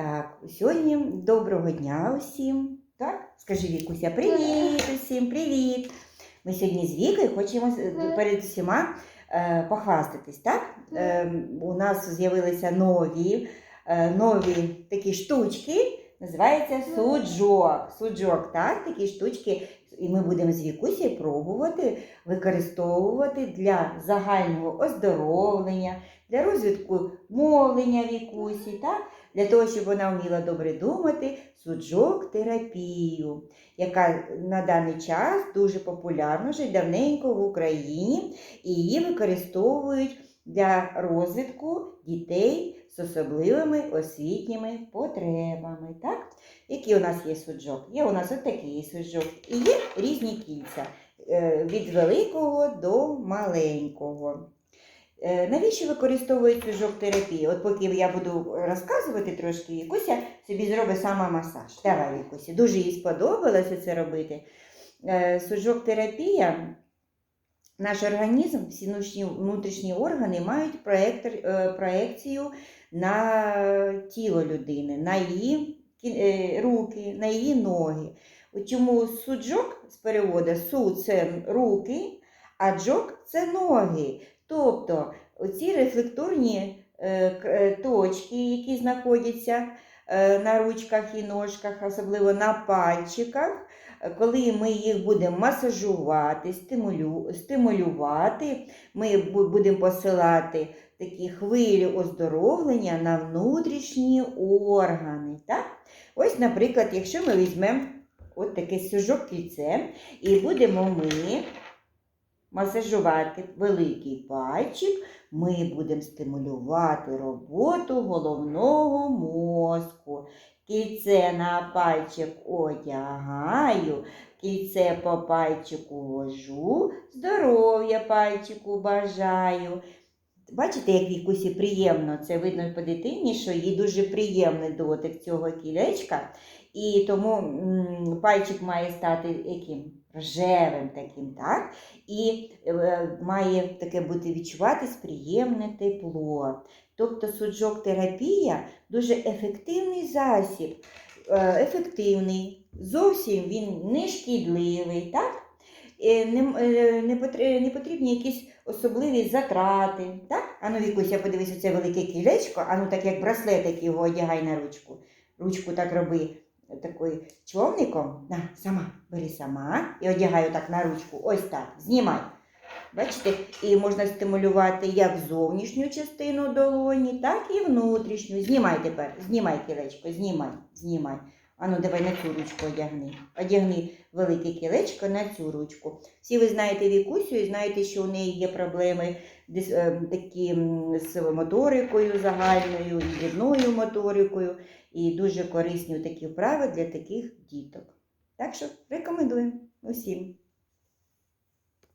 Так, сьогодні доброго дня усім. Так? Скажи Вікуся, привіт усім, привіт. Ми сьогодні з Вікою хочемо перед усіма е, похвастатись. Так? Е, у нас з'явилися нові, е, нові такі штучки, називається суджок. Суджок, так? Такі штучки. І ми будемо з Вікусею пробувати використовувати для загального оздоровлення, для розвитку мовлення Вікусі, так? Для того, щоб вона вміла добре думати, суджок терапію, яка на даний час дуже популярна вже давненько в Україні, і її використовують для розвитку дітей з особливими освітніми потребами. Так? Які у нас є суджок? Є у нас отакий суджок. І є різні кільця е, від великого до маленького. Е, Навіщо використовують суджок терапії? От поки я буду розказувати трошки, Вікуся собі зробить сама масаж. Давай, Вікуся, дуже їй сподобалося це робити. Е, Суджок терапія, наш організм, всі внутрішні, органи мають проектор, е, проекцію на тіло людини, на її е, руки, на її ноги. Чому суджок з переводу су це руки, а джок це ноги. Тобто оці рефлекторні е, е, точки, які знаходяться е, на ручках і ножках, особливо на пальчиках, коли ми їх будемо масажувати, стимулю, стимулювати, ми будемо посилати такі хвилі оздоровлення на внутрішні органи. Так? Ось, наприклад, якщо ми візьмемо от такий сюжок кільце і будемо ми масажувати великий пальчик, ми будемо стимулювати роботу головного мозку. Кільце на пальчик одягаю, кільце по пальчику вожу, здоров'я пальчику бажаю. Бачите, як Вікусі приємно, це видно по дитині, що їй дуже приємний дотик цього кілечка. І тому пальчик має стати яким? Рожевим таким, так? І е, має таке бути відчуватись приємне тепло. Тобто суджок терапія дуже ефективний засіб, е, ефективний, зовсім він не шкідливий, так? Е, Не, е, не, потр- не потрібні якісь особливі затрати. Так? Ану, Вікуся, подивися, це велике кілечко, ану так як браслетик його одягай на ручку. Ручку так роби такою човником. На, сама, бери сама і одягай так на ручку. Ось так. Знімай. Бачите, і можна стимулювати як зовнішню частину долоні, так і внутрішню. Знімай тепер, знімай кілечко, знімай, знімай. Ану, давай на цю ручку одягни. Одягни велике кілечко на цю ручку. Всі ви знаєте Вікусю і знаєте, що у неї є проблеми е, такі з моторикою загальною, і дрібною моторикою, і дуже корисні такі вправи для таких діток. Так що рекомендуємо усім.